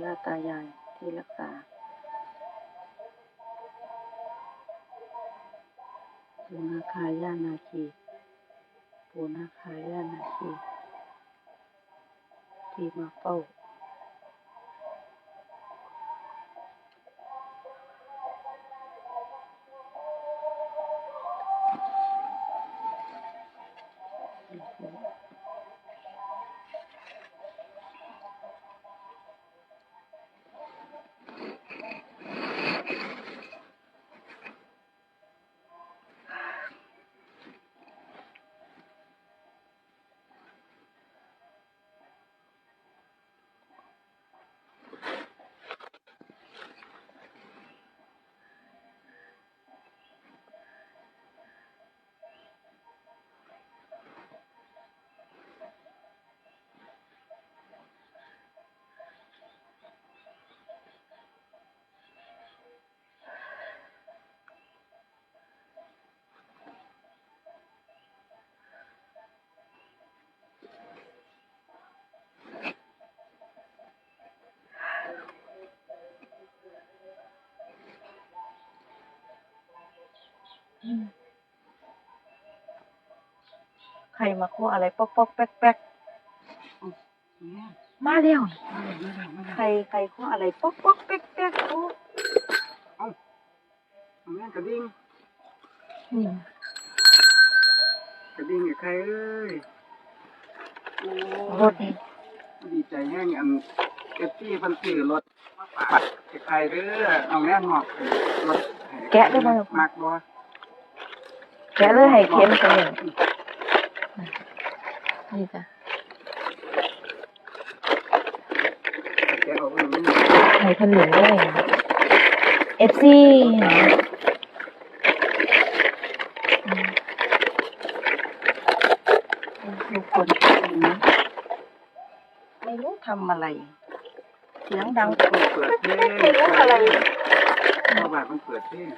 สถานปู่ย่าตายายที่รักษาปูนาคาย่านาคีปูนาคาย่านาคีที่มาเฝ้า ใครมาคั่วอะไรป๊อกป๊อกแป๊กแป๊กมาเร็วใครใครคั่วอะไรป๊อกป๊อกแป๊กแป๊กโอ้แม่งกระดิ่งนี่กระดิ่งกับใครเอ้ยโอ้รถดีใจแห้งอันเอฟซีพันสื่อรถมาฝากกับใครเด้อเอาแม่หอกรถให้แกะได้ไหมมักบ่ แกะเลยให้เค็มกันเลยนี่จ้ะแกะเอาไว้มันให้ขนมด้วยเอฟซีทุกคนนะไม่รู้ทำอะไร เสียงดังเปิดเพลงไม่รู้อะไรเพราะว่ามันเปิดเพลง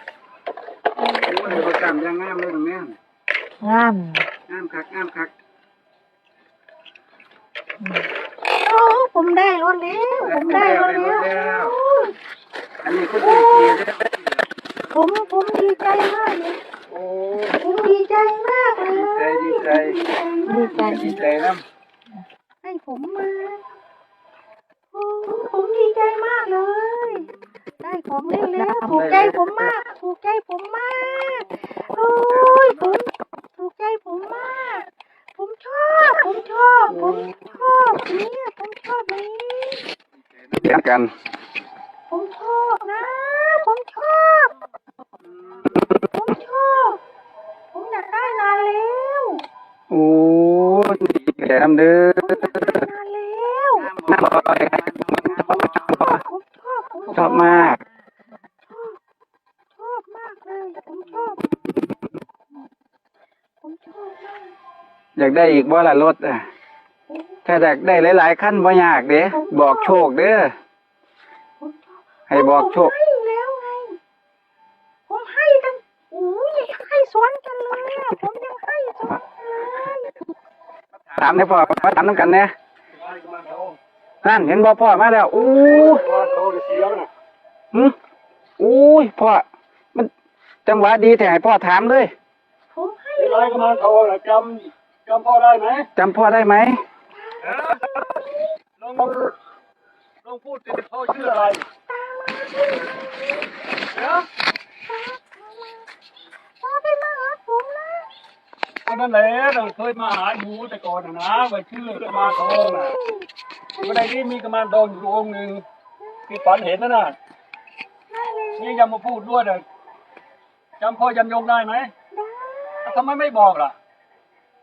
โอ้ยประจำยังงามเลยแม่นงามงามคักงามคักโอ้ผมได้รถแล้ว ผมได้รถแล้วแล้วอันนี้คุณดีดีเด้อผมผมดีใจมากเลยโอ้ผมดีใจมากเลยดีใจดีใจดีใจดีใจน้ำให้ผมมาโอ้ผมดีใจมากเลย ได้ของเล่นแล้วถูกใจผมมาก ถูกใจผมมาก โอ้ยผมถูกใจผมมาก ผมชอบ ผมชอบ ผมชอบเนี่ยผมชอบนี้เดียวกัน ผมชอบนะ ผมชอบ ผมชอบ ผมอยากได้นานแล้ว โอ้ยดีใจน้ำเด้อ นานแล้ว น้ำลอย ผมชอบผม ชอบมาก ชอบมากเลย ผมชอบ ผมชอบมาก อยาก ได้อีกบ่ล่ะรถอะถ้าอยากได้หลาย ๆ ขั้นบ่ยากเด้บอกโชคเด้อผมชอบให้บอกโชคผมให้แล้วไงผมให้ตั้งโอ้ยให้สวนกันเลยอะผมยังให้สวนกันเลยถามได้พ่อมาถามน้ำกันเนี่ยนั่นเห็นบ่พ่อมาแล้วอู้หึอู้ยพ่อมันจังหวะดีแต่ให้พ่อถามเลยผมให้เป็นไรกำมันโทรน่ะจำ จำพ่อได้ไหมจำพ่อได้ไหมลองลองพูดสิพ่อชื่ออะไรเดี๋ยวตาไปมาหาผมนะก็นั่นแหละเราเคยมาหาหมูแต่ก่อนนะนะไว้ชื่อกำมันทองน่ะวันใดที่มีกำมันทองอยู่องค์หนึ่งที่ฝันเห็นนั่นน่ะนี่ยังมาพูดด้วยเลยจำพ่อยำยงได้ไหมทำไมไม่บอกล่ะ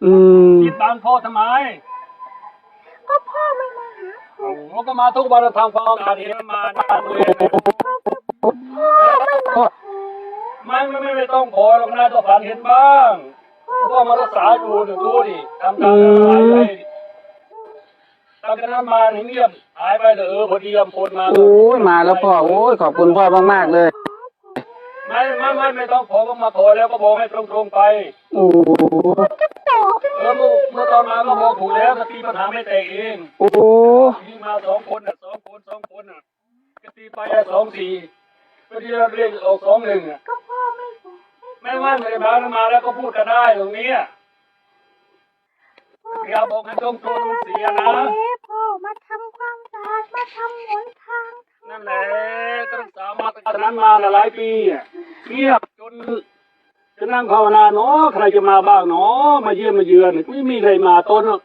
อืมคิดบางพ่อทำไมก็พ่อไม่มาหาโอ้โหก็มาทุกวันเราทำความสะอาดเห็นมานานเลยพ่อไม่ไม่ไม่ไม่ต้องขอหรอกนะต้องฝันเห็นบ้างพ่อมารักษาอยู่เดี๋ยวดูดิทำตามหายไปตั้งแต่นั้นมาถึงเงียบหายไปเถอะเออพอดีลำพนมาโอ้ยมาแล้วพ่อโอ้ยขอบคุณพ่อมากๆเลยไม่ไม่ไม่ไม่ต้องขอก็มาขอแล้วก็บอกให้ตรงๆไปโอ้จะต่อ เออเมื่อเมื่อตอนมาก็บอกถูกแล้วสตีปัญหาไม่แตกเองโอ้โหยิงมาสองคนอะสองคนสองคนอะก็ตีไปอะสองสี่ก็ที่เราเรียกออกสองหนึ่งอะก็พ่อไม่บอกไม่ว่าไม่ได้มาแล้วมาแล้วก็พูดกันได้ตรงนี้อะอย่าบอกให้ตรงตัวมันเสียนะเอ๊ะพ่อมาทำความสะอาดมาทำหนทางนั่นแหละก็รักษามาตั้งแต่นั้นมาหลายปีอะเงียบจน จะนั่งภาวนาเนาะใครจะมาบ้างเนาะมาเยี่ยมมาเยือนไม่มีใครมาต้นหรอก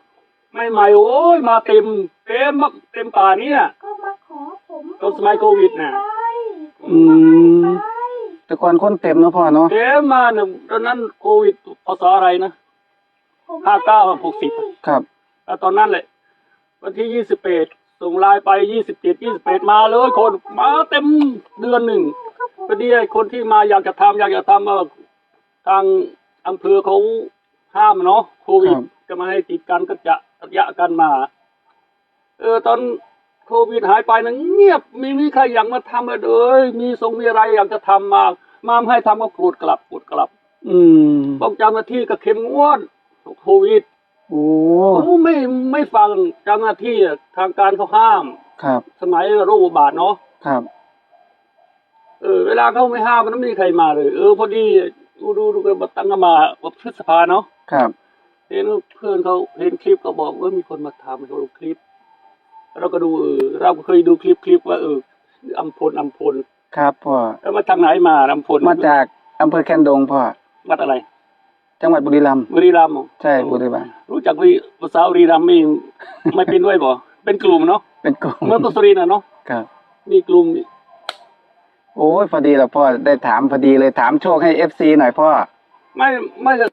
ไม่ใหม่โอ้ยมาเต็มเต็มมากเต็มป่านี้อะก็มาขอผมตอนสมัยโควิดน่ะไปอืมไปแต่ก่อนคนเต็มเนาะพ่อเนาะเต็มมาเนี่ยตอนนั้นโควิดพศอะไรนะผมห้าเก้าหกสิบครับแล้วตอนนั้นแหละวันที่ยี่สิบเอ็ดส่งไลน์ไปยี่สิบเจ็ดยี่สิบแปดมาเลยคนมาเต็มเดือนหนึ่งก็ผมพอดีไอ้คนที่มาอยากจะทำอยากจะทำว่า ทางอำเภอเขาห้ามเนาะโควิดครับจะมาให้ติดกันก็จะระยะกันมา เออตอนโควิดหายไปนะเงียบไม่มีใครอยากมาทำเลยมีทรงมีอะไรอยากจะทำมา มาไม่ให้ทำก็พูดกลับพูดกลับ อืมบอกเจ้าหน้าที่ก็เข้มงวดโควิดโอ้เขาไม่ไม่ฟังเจ้าหน้าที่อะทางการเขาห้าม ครับ สมัยโรคระบาดเนาะครับ เออ เวลาเขาไม่ห้ามมันไม่มีใครมาเลย เออพอดี ดูดูดูกันมาตั้งกันมาว่าพฤษภาเนาะครับ เห็นเพื่อนเขาเห็นคลิปก็บอกว่ามีคนมาทำเขาดูคลิป เราก็ดูเออเราก็เคยดูคลิปคลิปว่าเอออัมพลอัมพลครับพ่อแล้วมาทางไหนมาอัมพลมาจากอำเภอแคนดงพ่อวัดอะไร จังหวัดบุรีรัมย์บุรีรัมย์เหรอใช่บุรีรัมย์รู้จักวิภาษาบุรีรัมย์ไม่ไม่เป็นด้วยบ่เป็นกลุ่มเนาะเป็นกลุ่มเมื่อกุศรีน่ะเนาะครับมีกลุ่ม โอ้ยพอดีแล้วพ่อได้ถามพอดีเลยถามโชคให้เอฟซีหน่อยพ่อ ไม่ไม่ก็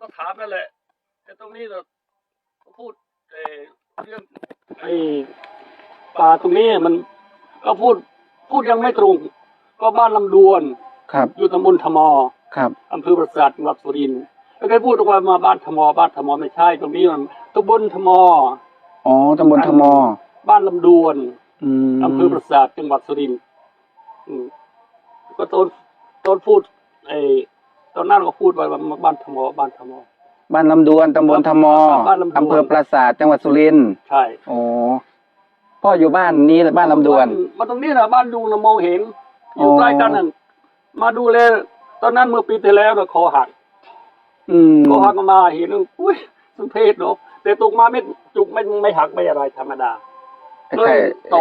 ก็ถามนั่นแหละแต่ตรงนี้เราพูดเอ่อเรื่องไอ้ป่าตรงนี้มันก็พูดพูดยังไม่ตรง ก็บ้านลำดวน ครับ อยู่ตำบลธมอครับอำเภอประสาทจังหวัดสุรินทร์แล้วก็พูดออกมามาบ้านธมอบ้านธมอไม่ใช่ ตรงนี้มันตำบลธมอ อ๋อตำบลธมอบ้านลำดวนอืมอำเภอประสาทจังหวัดสุรินทร์อืม ก็ตอนตอนพูดไอ้ตอนนั้นก็พูดไว้ว่าบ้านธมอบ้านธมอ บ้านลำดวนตำบลธมอบ้านลำดวน อำเภอปราสาทจังหวัดสุรินทร์ใช่โอ้พ่ออยู่บ้านนี้บ้านลำดวน มาตรงนี้นะบ้านลุงนะมองเห็น อยู่อ๋อใกล้กันนั่นมาดูเลยตอนนั้นเมื่อปีที่แล้วนะคอหักอืมคอหักมาเห็นอุ้ยสุเพศเนาะแต่ตกมาไม่จุกไม่ไม่หักไม่อะไรธรรมดา ไอ้ไข่โต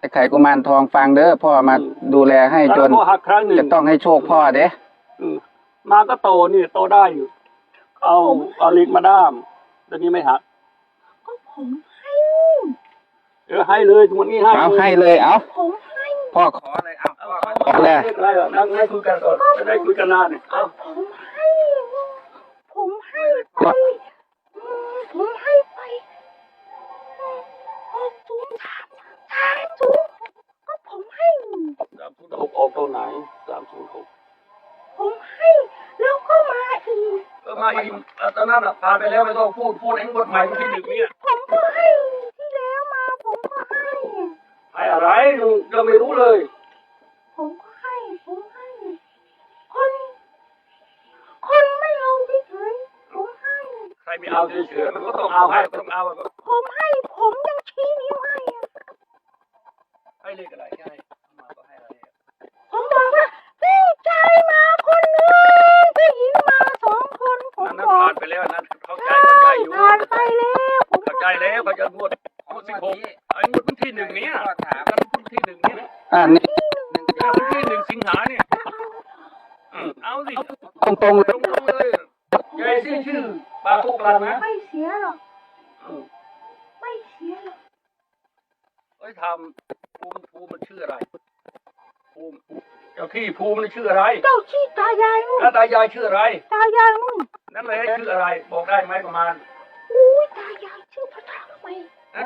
ไอ้ไข่กุมารทองฟังเด้อพ่อมาอืมดูแลให้จแล้วนคอหักครั้งหนึ่งจะต้องให้โชคพ่อเด้อืมมาก็โตนี่โตได้อยู่ เอาเอาเหล็กมาด้ามตอนนี้ไม่หักก็ผมให้เออให้เลยทุกวันนี้ให้เอาให้เลยเอาผมให้พ่อขอเลยเอาเอาพ่อเอาขอเลยเรียกอะไรอะนั่งให้คุยกันก่อนจะได้คุยกันนานเนี่ยเอา นนั้นอะผ่านไปแล้วไม่ต้องพูดพูดเองบทใหม่ที่หนึ่งเนี่ยผมก็ให้ที่แล้วมาผมก็ให้ให้อะไรยังยังไม่รู้เลย ผมก็ให้ผมให้ คน คนไม่เอาเฉยๆผมให้ ใครไม่เอาเฉยๆมันก็ต้องเอาให้ต้องเอา ผมให้ ผมยังชี้นิ้วให้อะ ให้เลขอะไรให้มาก็ให้อะไรอะ ผมบอกว่าพี่ชายมาคนหนึงพี่หญิงมาสองคนผม อันนั้น บอก ผ่านไปแล้วอันนั้นเข้าใจ ใช่ เข้าใจอยู่ ผ่านไปแล้วผมเข้าใจแล้วเขาจะงวดงวดสิบหกไอ้งวดวันที่หนึ่งเนี้ยกันวันที่หนึ่งเนี้ยอ่านี่แล้ววันที่หนึ่งสิงหาเนี่ยอืมเอาสิตรงตรงๆเลยตรงๆเลยยายชื่อชื่อปาทุกลันนะไม่เสียหรอกอืมไม่เสียหรอกเอ้ยทำภูมิภูมิมันชื่ออะไรภูมิเจ้าที่ภูมิมันชื่ออะไร เจ้าชี้ตายายนู่นแล้วตายายชื่ออะไร ตายายนู่นนั่นเลยชื่ออะไร บอกได้ไหมประมาณ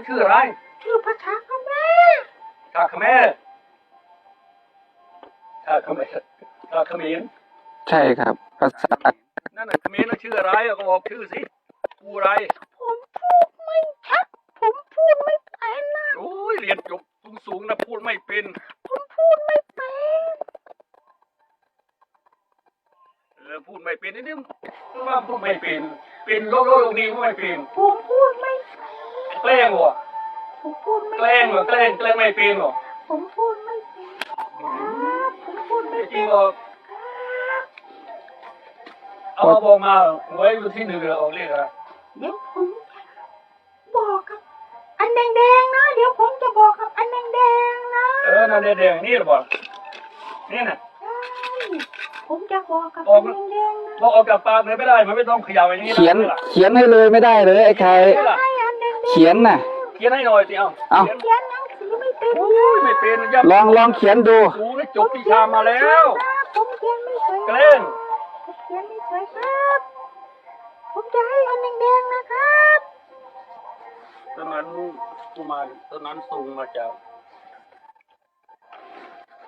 ชื่ออะไร ชื่อพระธาตุแม่ชาคเขมรชาคเขมรชาเขมรใช่ครับ ภาษานั่นน่ะเขมรน่ะชื่ออะไรอะก็บอกชื่อสิกูอะไร ผมพูดไม่ชัดผมพูดไม่เป็นนะโอ้ยเรียนจบสูงๆนะพูดไม่เป็น ผมพูดไม่เป็นเออพูดไม่เป็นนี่นี่ว่าพูดไม่เป็น เป็นเป็นโรคโรคโรคนี้ก็ไม่เป็น ผมพูดไม่แกล้งวะ งเหรอแกล้งแกล้งไม่เป็นหรอผมพูดไม่เป็นครับผมพูดไม่จริเป็งนเหรอเอามาบอกมาไว้อยู่ที่หนึ่งเลยเอาเลขอะไรเดี๋ยวผมจะบอกครับ อันแดงๆนะ เดี๋ยวผมจะบอกครับอันแดงๆนะเออนั่นแดงๆนี่หรือเปล่านี่น่ะ ใช่ผมจะบอกกับออกอันแดงๆนะบอกออกจากปากเลยไม่ได้มันไม่ต้องเขย่าอย่างนี้เขียนนะเขียนให้เลยไม่ได้เลยไอ้ใครให้อันแดงๆ เขียนน่ะ เขียนให้หน่อยสิเอาเอาขียนเขียน เป็นย่ำลองลองเขียนดูกูได้จบปีชามาแล้วผมเขียนไม่สวยแกล้งผมเขียนไม่สวยครับ ผมจะให้อันแดงๆนะครับตอนนั้นกูมาตอนนั้นส่งมาจาก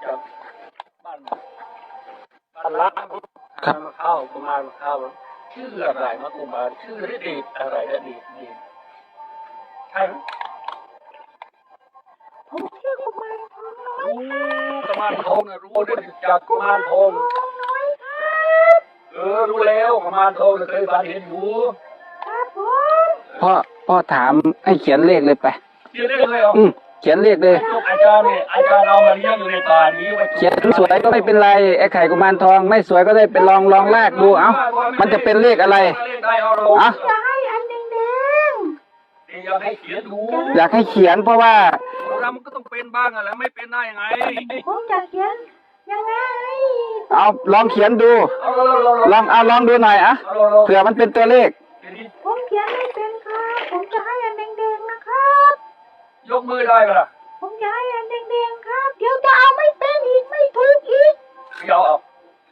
จากบ้านบ้านละครับมาเข้าประมาณมาเข้าชื่ออะไรมากูมาชื่อฤดีอะไรฤดีดีใช่ไหมผมชื่อกุมารทองน้อย โอ้กุมารทองนะรู้ได้จากกุมารทองทองน้อยครับเออรู้แล้วกุมารทองน่ะเคยฝันเห็นอยู่ครับผมพ่อพ่อถามให้เขียนเลขเลยไปเขียนได้เลยเหรออืมเขียนเลขเลยลูกอาจารย์เนี่ยอาจารย์เอามาเลี้ยงอยู่ในป่านี้ไว้เขียนสวยก็ไม่เป็นไรไอ้ไข่กุมารทอง ไม่สวยก็ได้เป็นลองลองลากดูเอ้ามันจะเป็นเลขอะไรเลขได้เอาลงอะจะให้อันแดงนี่อยากให้เขียนดูอยากให้เขียนเพราะว่า เรามันก็ต้องเป็นบ้างอะแล้วไม่เป็นได้ยังไงๆผมจะเขียนยังไงเอาลองเขียนดูเอาเราเราลองเอาลองดูหน่อยอะเอาเราเราเผื่อมันเป็นตัวเลขเดี๋ยวนี้ผมเขียนไม่เป็นครับ ผมจะให้อันแดงๆนะครับ ยกมือได้ปะล่ะผมจะให้อันแดงๆครับ เดี๋ยวจะเอาไม่เป็นอีกไม่ถูกอีกเขย่าเอา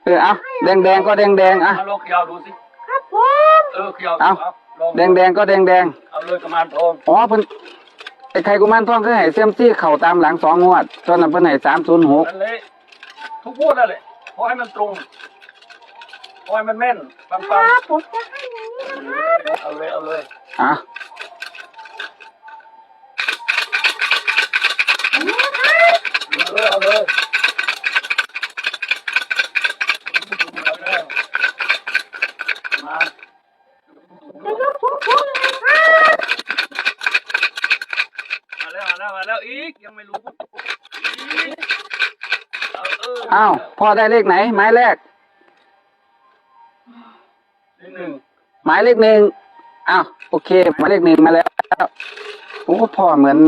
เออเอาแดงแดงๆก็แดงแดงๆอะเอาลองเขย่าดูสิครับผมเออเขย่าเอาลองแดงแดงๆก็แดงแดงเอาเลยกระมานทองๆอ๋อเพิ่นไอ้ไข่กุมารทองคือให้เซียมซี่เข่าตามหลังสองงวดตอนนั้นเพิ่นให้สามศูนย์หกนั่นเลยทุกพูดนั่นแหละขอให้มันตรงขอให้มันแม่นปังคปังรับผมจะให้อย่างนี้นะครับเอาเลยเอาเลยอะอันนี้นะครับเอาเลยเอาเลยเอาเลยมา จะยกสูงๆเลยครับ มาแล้วมาแล้วมาแล้วอี กยังไม่รู้เอออ้าวพ่อได้เลขไหนหมายแรกเลขหนึ่งหมายเลขหนึ่งอ้าวโอเคหมายเลขหนึ่งมาแล้วโอ้พ่อเหมือน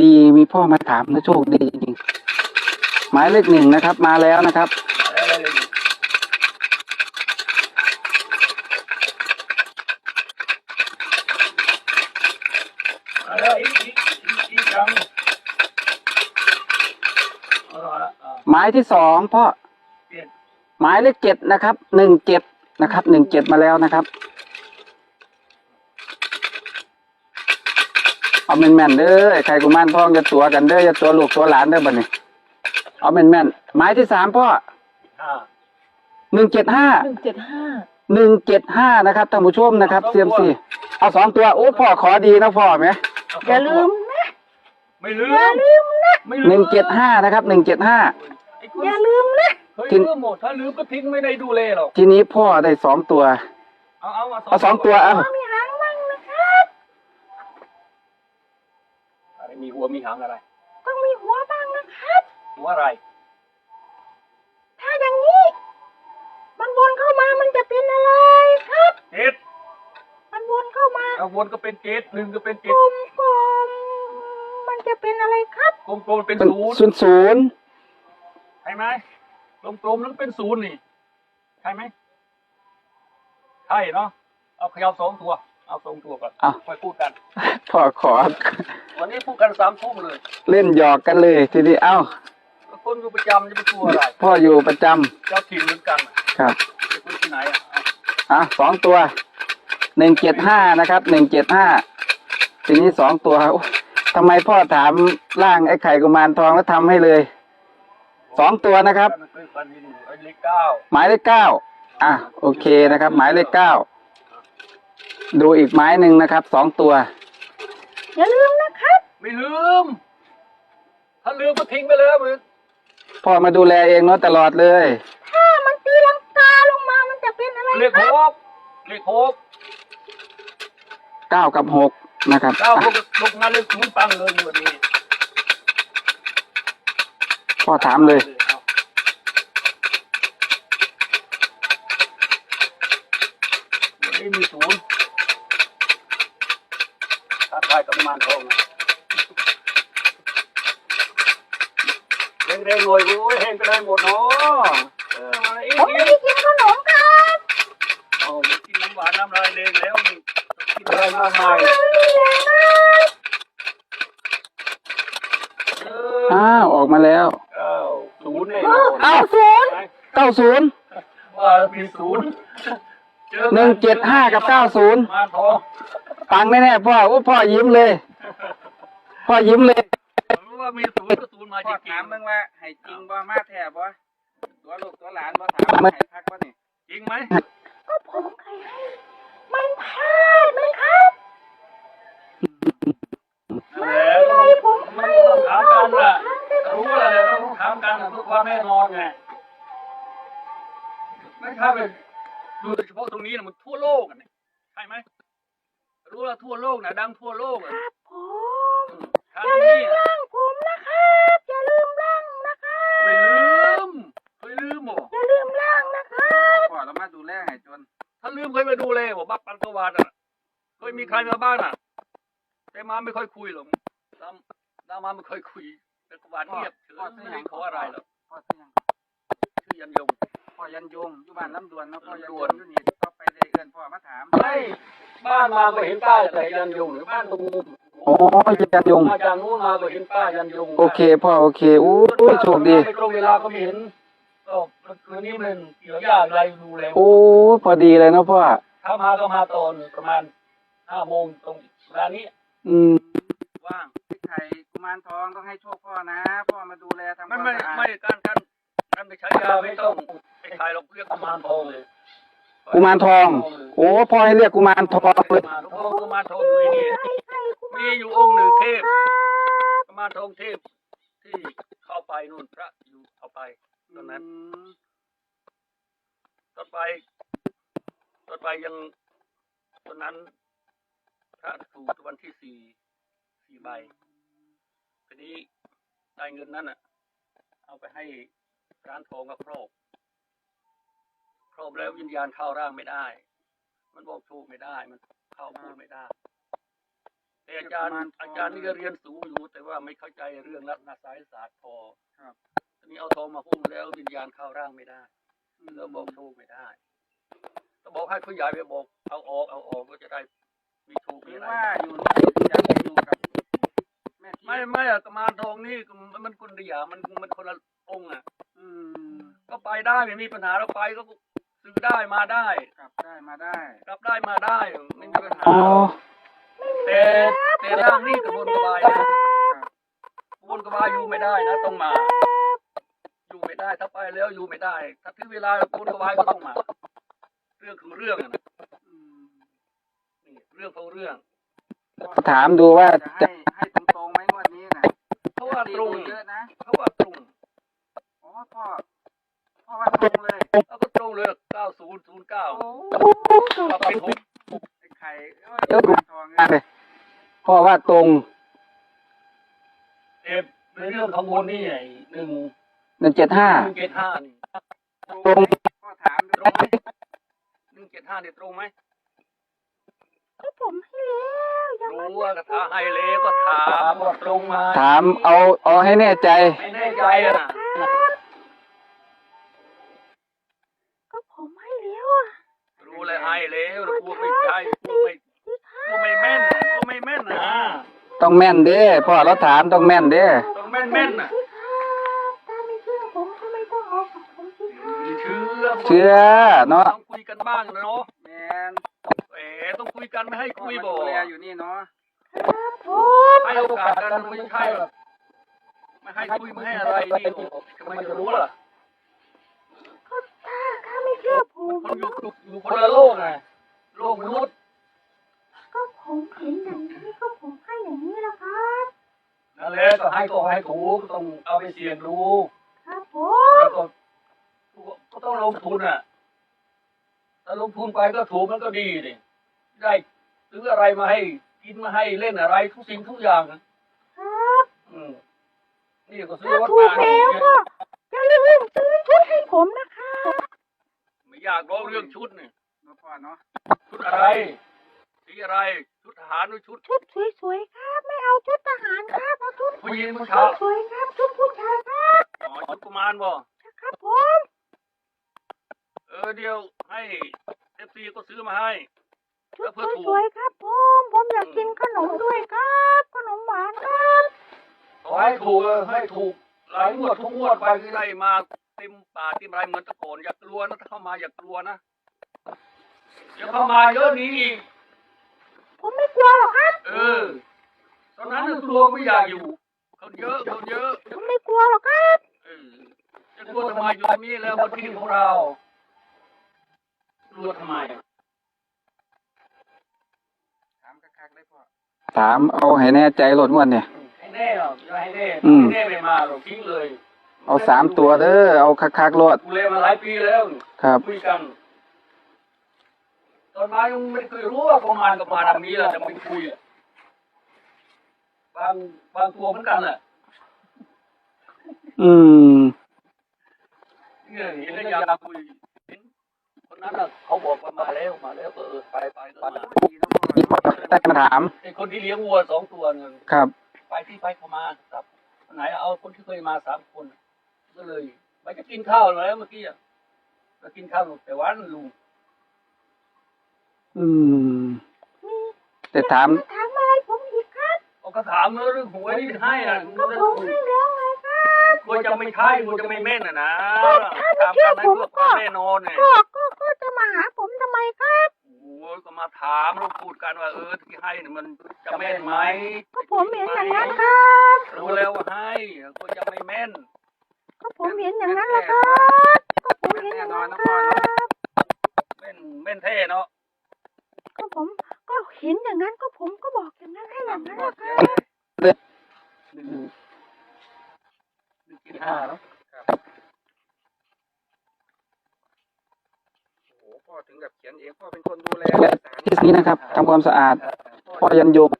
ดีมีพ่อมาถามนะโชคดีจริงๆหมายเลขหนึ่งนะครับ มาแล้วนะครับ มาแล้วเลขหนึ่งมาแล้วอีกอีกอีกอีกยังเอาละเอาหมายที่สองพ่อเปลี่ยนหมายเลขเจ็ดนะครับหนึ่งเจ็ดนะครับหนึ่งเจ็ดมาแล้วนะครับ เอาแม่นๆเด้อไอ้ไข่กุมารทองอย่าตัวกันเด้ออย่าตัวลูกตัวหลานเด้อบัดนี้ เอาแม่นๆหมายที่สามพ่อห้าหนึ่งเจ็ดห้าหนึ่งเจ็ดห้าหนึ่งเจ็ดห้านะครับท่านผู้ชมนะครับเซียมซีเอาสองตัวโอ้พ่อขอดีนะพ่อไหมอย่าลืมนะไม่ลือย่ามลืมนะไม่หนึ่งเจ็ดห้านะครับหนึ่งเจ็ดห้าไอ้คนอย่าลืมนะเฮ้ยลืมหมดถ้าลืมก็ทิ้งไม่ได้ดูเลยหรอกทีนี้พ่อได้สองตัว เอาเอาเอาสองตัวเอาต้องมีหางมั่งนะครับอะไรมีหัวมีหางอะไร ต้องมีหัวบ้างนะครับ หัวอะไร ถ้าอย่างนี้มันวนเข้ามามันจะเป็นอะไรครับเจ็ดมันวนเข้ามาเอาวนก็เป็นเจ็ดหนึ่งก็เป็นกเจ็ดลมกลมๆมันจะเป็นอะไรครับกลมๆเป็นเป็นศูนย์ ศูนย์ศูนย์ ใช่ไหมกลมๆนั้นเป็นศูนย์นี่ใช่ไหมใช่เนาะเอาขยับสองตัว เอาสองตัวก่อนอะ ค่อยพูดกัน พ่อขอ วันนี้พูดกันสามทุ่มเลยเล่นหยอกกันเลย ทีนี้เอ้า คนอยู่ประจำจะไปกลัวอะไรพ่ออยู่ประจำเจ้าถิ่นเหมือนกันครับ จะไปที่ไหนอะเอาอะสองตัวหนึ่งเจ็ดห้านะครับหนึ่งเจ็ดห้าทีนี้สองตัวโอ้ทำไมพ่อถามร่างไอ้ไข่กุมารทองแล้วทำให้เลย สองตัวนะครับปันหินไอ้เลขเก้าหมายเลขเก้าอะโอเคนะครับ หมายเลขเก้าดูอีกไม้หนึ่งนะครับสองตัว อย่าลืมนะครับ ไม่ลืม ถ้าลืมก็ทิ้งไปแล้วมึงพ่อมาดูแลเองเนาะตลอดเลย ถ้ามันตีลังกาลงมามันจะเป็นอะไรเลขคหรับกเลขหกเก้ากับหกนะครับเก้าหอะกลงมาเลขศูนย์ปังเลยวันนี้ พ่อถามเลยวันนี้มีศูนย์ท้าทายกับกุมารทองนะเร่งๆหน่อยโอ้ยแห้งไปได้หมดเนาะเออมาอีกผมไม่ได้กินขนมครับเอากินน้ำหวานน้ำลายเลงแล้วนี่กินอะไรมากมายนี่แหละนะเออ้าวออกมาแล้ว เอาศูนย์เก้าศูนย์ว่ามีศูนย์จอกัหนึ่งเจ็ดห้ากับเก้าศูนย์มาทองปังแน่ๆพ่อโอ้พ่อยิ้มเลย พ่อยิ้มเลยรู้ว่ามีศูนย์ก็ศูนย์มาจพ่อริถามงมึงว่าให้จริงบ่มาแท้บ่ตัวลูกตัวหลานบ่ถามให้พักบ่นี่ๆจริงไหมก็ผมเคยให้มันพลาดไหมครับนั่นแหละต้องมันต้องถามกันล่ะ รู้อะไรต้องถามกันน่ะเพื่อความแน่นอนไงไม่ใช่เป็นดูเฉพาะตรงนี้นะมันทั่วโลกอะเนี่ยใช่ไหมรู้ว่าทั่วโลกนะดังทั่วโลกอะผมทางนี้น่ะร่างผมนะครับอย่าลืมร่างนะครับไม่ลืมไม่ลืมหรออย่าลืมร่างนะครับพ่อเรามาดูแลให้จน ถ้าลืมเคยไปดูเลยบอกบักปันตวาดอะเคยมีใครมาบ้างอะแต่มาไม่ค่อยคุยหรอกตามตามมาไม่ค่อยคุย แต่กวาดเงียบเฉยไม่ได้ขออะไรหรอกพ่อเสียงชื่อยันยงพ่อยันยงอยู่บ้านลำดวนเนาะพ่อยันยลำดงวนอยู่นี่ต่อไปได้เอิ้นพ่อมาถามไม่บ้านมาก็เห็นป้ายแต่ยันยงหรือบ้านตรงโอ้ยันยงมาจากนู้นมาก็เห็นป้ายยันยงโอเคพ่อโอเคอู้ยโชคดีไม่ตรงเวลาก็ไม่เห็นก็คืนนี้มันเกี่ยวยากอะไรดูแล้วโอ้ยพอดีเลยเนาะพ่อถ้ามาก็มาตอนประมาณห้าโมงตรงเวลานี้ อืมว่างพี่ไข่กุ มารทองต้องให้โชคพ่อนะ พ่อมาดูแลทำคไม่วามไม่สะอาดไม่การการการไปใช้ยาไม่ต้องไปขายหรอกเรียกกุมารทองเลยกุมารทอง โอ้พ่อให้เรียกกุมารทองเลย กุมารทองกุมารทองอยู่ในนี่มีอยู่องค์หนึ่งเทพกุมารทองเทพที่เข้าไปนู่นพระอยู่เข้าไปตอนนั้นตอนไปตอนไปยังตอนนั้นพระถูกวันที่สี่สี่ใบ ทีนี้ได้เงินนั้นอะ เอาไปให้ร้านทองกับครอบครอบแล้ววิญญาณเข้าร่างไม่ได้ มันบอกถูกไม่ได้ มันเข้าพูดไม่ได้ แต่อาจารย์ อาจารย์นี่ก็เรียนสูงอยู่ แต่ว่าไม่เข้าใจเรื่องรัตนสายศาสตร์พอครับทีนี้เอาทองมาหุ้มแล้ววิญญาณเข้าร่างไม่ได้แล้วบอกถูกไม่ได้ต้องบอกให้ผู้ใหญ่ไปบอก เอาออกเอาออกก็จะได้มีถูกหมีรืออะไรว่าอยู่นู่นอยากจะอยู่กับ แม่ทีไม่ไม่อะกมารทองนี่มันมันคนละอย่างมันมันคนละองค์อะ อืมก็ไปได้ไม่มีปัญหาเราไปก็ซื้อได้มาได้กลับได้มาได้กลับได้มาได้ไม่มีปัญหาอ๋อ แต่แต่ร่างนี่กระบวนกระบายนะกระบวนกระบายอยู่ไม่ได้นะต้องมา อยู่ไม่ได้ถ้าไปแล้วอยู่ไม่ได้ ถ้าถึงเวลากระบวนกระบายก็ต้องมา เรื่องของเรื่องอะนะอืมนี่เรื่องของเรื่อง ถามดูว่าจะจะให้ให้ พ่อพ่อว่าตรงเลยแล้วก็ตรงเลยเก้าศูนย์ศูนย์เก้าโอ้ปรับเป็นหกไอ้ไข่เอ้ยกุมาทองเนี่ยเลยพ่อว่าตรงเอฟในเรื่องของบนนี่ไอ้หนึ่งหนึ่งเจ็ดห้าหนึ่งเจ็ดห้านี่ตรงพ่อถามตรงไหมหนึ่งเจ็ดห้าเนี่ยตรงไหมก็ผมให้แล้วอย่ามารู้ว่าถ้าให้เล้วก็ถามว่าตรงไหมาถามเอาเอาให้แน่ใจไม่แน่ใจอะนะ ก็ผมให้แล้วอะ รู้เลยให้เลวแล้วกลัวไม่ใช่กลัวไม่กลัวไม่แม่นกลัวไม่แม่นนะต้องแม่นเด้พ่อเราถามต้องแม่นเด้ต้องแม่นแม่นๆนะพี่ครับถ้าไม่เชื่อผมก็ไม่ต้องเอากับผมสิครับเชื่อเชื่อเนาะต้องคุยกันบ้างนะเนาะแมนเอ๋ต้องคุยกันไม่ให้พ่อคุยมาบ่ดูแลอยู่นี่เนาะครับผมให้โอกาสกันไม่ใช่หรอกไม่ให้คุยไม่ให้อะไรนี่ทำไมจะรู้ล่ะ ม่เชื่อผมคนอยู่อยู่คนละโลกไงโลกมนุษย์ก็ผมเห็นอย่างนี้ก็ผมให้อย่างนี้แหละครับ นั่นแหละก็ให้ก็ให้ถูกต้องเอาไปเสี่ยงดูครับผแล้มวก็ก็ต้องลงทุนอะ ถ้าลงทุนไปก็ถูกมันก็ดีดิได้ซื้ออะไรมาให้กินมาให้เล่นอะไรทุกสิ่งทุกอย่างนะครับอืมนี่ก็ซื้อถ้ารถถูกมาแล้วก็อย่าลืมซื้อชุดให้ผมนะคะไม่ อยากร้องเรื่องชุดนี่แล้วพ่อเนาะชุดอะไรสีอะไรชุดทหารหรือชุด ชุดสวยๆครับ ไม่เอาชุดทหารครับเอาชุดผู้หญิงผู้ชาย สวยๆครับชุดผู้ชายครับอ๋อชุดกุมารบ่ครับผมเออเดียวให้เอฟซีก็ซื้อมาให้ ชุดสวยๆครับผมผมอยากกินขนมด้วยครับ ขนมหวานครับ ขอให้ถูกเออให้ถูกหลายงวดทุกงวดไปที่ได้มา เต็มป่าเต็มไรเหมือนแตะโกอนอย่ากลัวนะถ้าเข้ามาอย่ากลัวนะเดี๋ยวเข้ามาเยอะนี้อีกผมไม่กลัวหรอกครับ เออ ตอนนั้นน่ะกลัวไม่อยากอยู่คนเยอะคนเยอะผมไม่กลัวหรอกครับเออจะกลัวทำไมอยู่ตรงนี้แล้วบนที่ของเรากลัวทำไมถามคักๆเลยพ่อถามเอาให้แน่ใจรถงวดเนี่ย ให้แน่หรอกอย่าให้แน่อืม ให้แน่ไม่มาหรอกทิ้งเลย เอาสามตัวเด้อเอาคักๆรถกูเล่นมาหลายปีแล้วครับ คุยกัน ตอนมายังไม่เคยรู้ว่าประมาณกับมาทางนี้แหละแต่ไม่คุยอะบางบางตัวเหมือนกันแหละอืมเนี่ยเห็นแล้วอยากคุยเห็นคนนั้นน่ะเขาบอกว่ามาแล้วมาแล้วก็เออไปไปก็มาได้มาถามไอ้คนที่เลี้ยงวัวสองตัวนึงครับ ไปที่ไปเขามาครับไหนเอาคนที่เคยมาสามคน ก็เลยไปจะกินข้าวมาแล้วเมื่อกี้อะก็กินข้าวแต่วันลุงอืม แต่ถามถามอะไรผมอีกครับเอาก็ถามเรื่องหวยที่ให้อะก็ผมให้แล้วไงครับกลัวจะไม่ใช่กลัวจะไม่แม่นอะนะถามกันให้เพื่อความแน่นอนเนี่ยก็ก็ก็จะมาหาผมทำไมครับโอ้ยก็มาถามเราพูดกันว่าเออที่ให้เนี่ยมันจะแม่นไหมก็ผมเห็นอย่างนั้นครับรู้แล้วว่าให้ก็จะไม่แม่น ก็ผมเห็นอย่างนั้นแหละครับ ก็ผมเห็นอย่างนั้นครับแม่นแม่นแท้เนาะก็ผมก็เห็นอย่างนั้นก็ผมก็บอกอย่างนั้นให้อย่างนั้นแหละครับหนึ่งหนึ่งเจ็ดห้าเนาะโอ้พ่อถึงกับเขียนเองพ่อเป็นคนดูแลที่นี้นะครับทำความสะอาด พ่อยันยง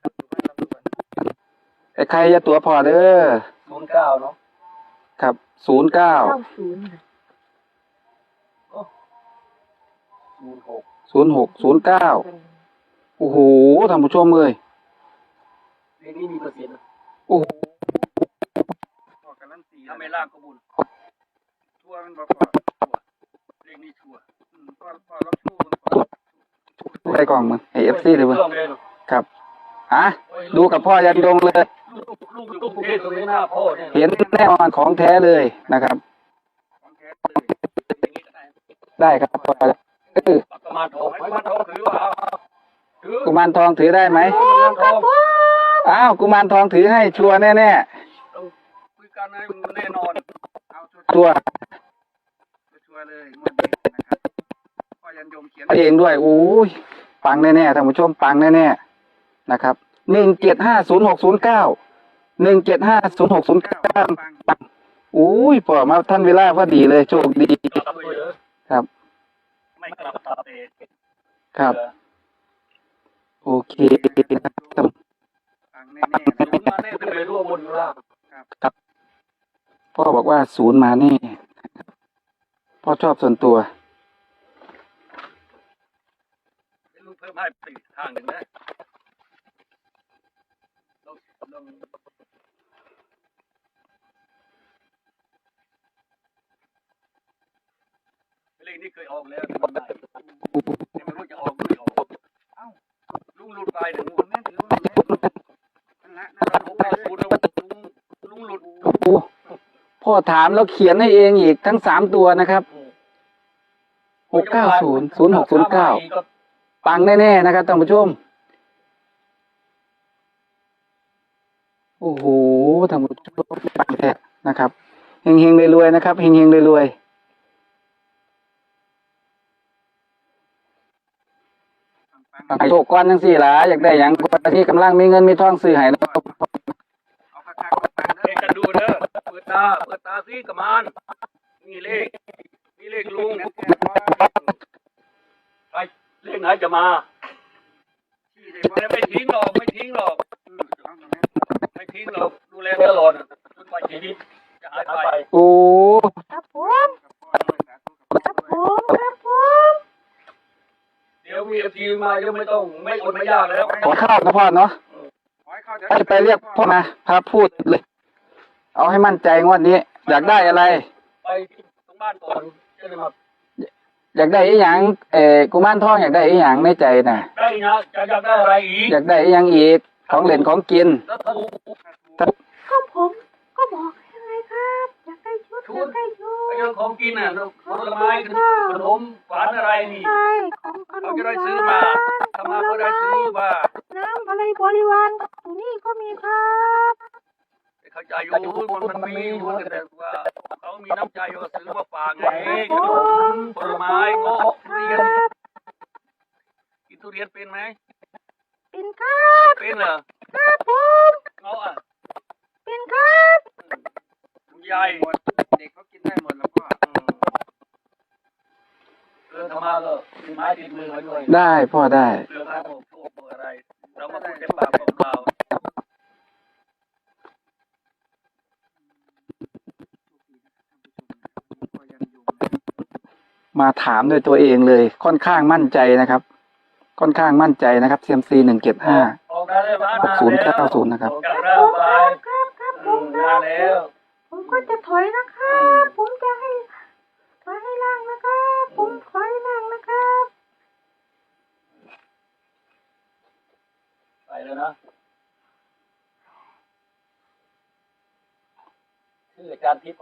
แต่ใครจะตัวพ่อเด้อศูนย์เก้าเนาะครับ ศูนย์เก้าเก้าศูนย์ศูนย์หกศูนย์หกศูนย์เก้าโอ้โหท่านผู้ชมเลยเลขนี้มีเปอร์เซ็นต์โอ้โหถ้าไม่ลากก็บุญชัวร์มันบอกพ่อเลขนี้ชัวร์พ่อพ่อรับชูมันพ่อไปกล่องมันไอเอฟซีเลยเว้ยเครื่องเลยเนาะครับอะดูกับพ่อยันยงเลย ลูกลูกอยู่กรุงเทพตรงนี้หน้าพ่อเนี่ยเห็นแน่นอนของแท้เลยนะครับของแท้เลยอย่างนี้ก็ได้ได้ครับพ่อเออปากกามาทองไม่มาทองถือว่าถือกุมารทองถือได้ไหมกุมารทองอ้าวกุมารทองถือให้ชัวร์แน่ต้องคุยกันให้มันแน่นอนๆชัวร์ชัวร์เลยงวดนี้นะครับพ่อยันยมเขียนเองด้วยโอ้ยปังแน่ๆท่านผู้ชมปังแน่ๆนะครับหนึ่งเจ็ดห้าศูนย์หกศูนย์เก้า หนึ่งเจ็ดห้าศูนย์หกศูนย์เก้าปังปังอุ้ยพอมาท่านเวลาพอดีเลยโชคดีกลับไปเยอะครับ ไม่กลับตัดเองครับ โอเคนะครับปังแน่ๆนะศูนย์มาแน่เป็นเลยรั่วบนล่างพ่อบอกว่าศูนย์มาแน่พ่อชอบส่วนตัวเป็นลูกเพิ่มให้ไปอีกทางหนึ่งนะเราเราเลขนี้เคยออกแล้วมันได้แต่ไม่รู้จะออกหรือไม่ออกเอ้าลุงหลุดไปหนึ่งแม่ถือว่าแม่นั่นละนั่นละหกแปดศูนย์แล้วลุงลุงหลุดโอ้โหพ่อถามแล้วเขียนให้เองอีกทั้งสามตัวนะครับหกเก้าศูนย์ศูนย์หกศูนย์เก้าปังแน่ๆนะครับท่านผู้ชม โอ้โหท่านผู้ชมปังแท้นะครับเฮงๆรวยๆนะครับเฮงๆรวยๆ ให้โชคก้อนจังสี่หล่ะอยากได้หยังคนที่กำลังมีเงินมีทองซื้อให้เนาะเอาคักๆเอาปังเด้เด็กกันดูเด้อเปิดตาเปิดตาซิกระมานนี่เลขนี่เลขลุงอแน่ๆว่าไหนจะมาไม่ทิ้งหรอกไม่ทิ้งหรอกไม่ทิ้งหรอกดูแลตลอดจนกว่าชีวิตจะหายไปโอ้ ครับผม ครับผม ครับผม เดี๋ยววีเอฟซีมาเดี๋ยวไม่ต้องไม่อดไม่ยากแล้วขอข้าวนะพ่อเนาะขอให้เข้าใจไปไปเรียกพ่อมาพาพูดเลย เอาให้มั่นใจงวดนี้ อยากได้อะไรไปตรงบ้านก่อนจะได้มาอยากได้อีหยังเอ่อกุมารทองอยากได้อีหยังในใจน่ะได้นะจะอยากได้อะไรอีกอยากได้อีหยังอีกของเล่นของกินแล้วถูกก็ผมก็บอก ชุดอยากได้ชุดไอ้เรื่องของกินน่ะผลไม้ขนมหวานอะไรนี่ใช่ของขนเขามจะได้ซื้อมาถ้ามาก็ได้ซื้อมาน้ำอะไรบริวารอยู่นี่ก็มีครับเข้าใจอยู่มันมีอยู่แต่ว่าเขามีน้ำใจก็ซื้อมาฝากไงขนมผลไม้เงาะทุคเรียรันบกินทุเรียนเป็นไหมเป็นครับเป็นเหรอครับผมเงาะอะเป็นครับคุณยายหมด เด็กเขากินได้หมดแล้วพ่อเรื่องธรรมะก็มีไม้ติดมือไว้ด้วยได้พ่อได้ เรื่องการบอกโชคบอกอะไร เรามาพูดเต็มปากของเราพ่อยังอยู่นะมาถามด้วยตัวเองเลย ค่อนข้างมั่นใจนะครับ ค่อนข้างมั่นใจนะครับ CMC หนึ่งเจ็ดห้าออกได้แล้วนะศูนย์เก้าศูนย์นะครับ ออกจากคแล้รัวบไปครับครับผอืมมคนานรับแล้ว ผมก็จะถอยนะ ออาจารย์ทิพย์ครับ